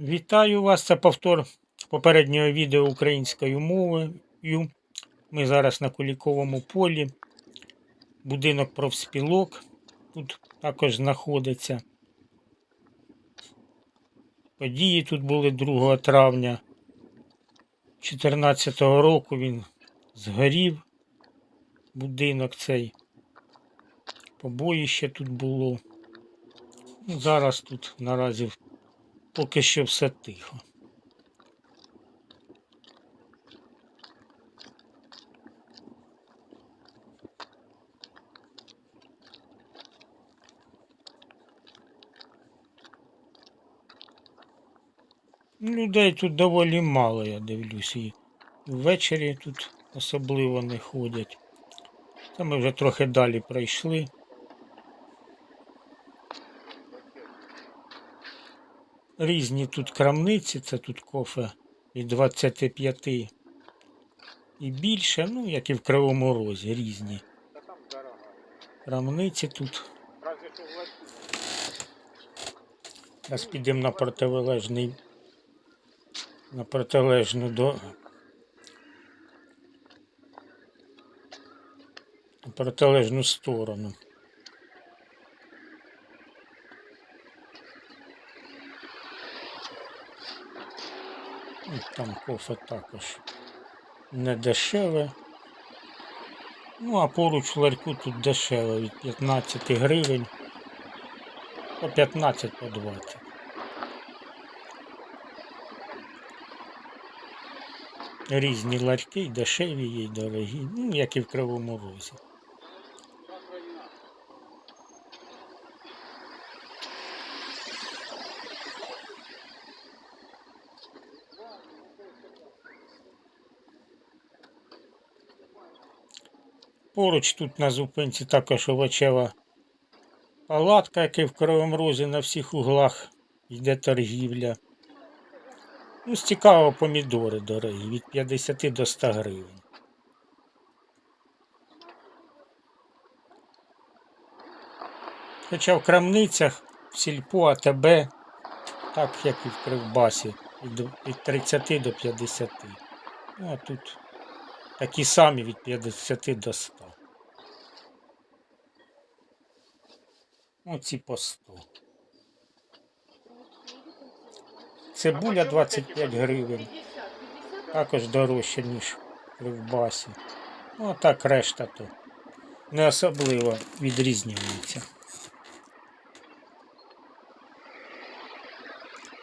Вітаю вас! Це повтор попереднього відео українською мовою. Ми зараз на Куліковому полі. Будинок профспілок тут також знаходиться. Події тут були 2 травня 2014 року. Він згорів. Будинок цей. Побоїще тут було. Ну, зараз тут наразі поки що все тихо. Людей тут доволі мало, я дивлюсь, і ввечері тут особливо не ходять. Та ми вже трохи далі пройшли. Різні тут крамниці, це тут кофе від 25 і більше, ну, як і в Кривому Розі, різні. Крамниці тут. Зараз підемо на протилежний, на протилежну до. На протилежну сторону. Там кофе також не дешеве. Ну, а поруч ларьку тут дешеве від 15 гривень по 15 по 20. Різні ларьки, дешеві і дорогі, ну, як і в Кривому Розі. Поруч тут на зупинці також овочева палатка, як і в Кривому Розі на всіх углах йде торгівля. Ну, з цікавого помідори дорогі, від 50 до 100 гривень. Хоча в крамницях, в сільпо, АТБ, так як і в Кривбасі, від 30 до 50. Ну, а тут такі самі від 50 до 100. Оці по 100. Цибуля 25 гривень. Також дорожче, ніж в Кривбасі. Ну, а так решта то не особливо відрізнюється.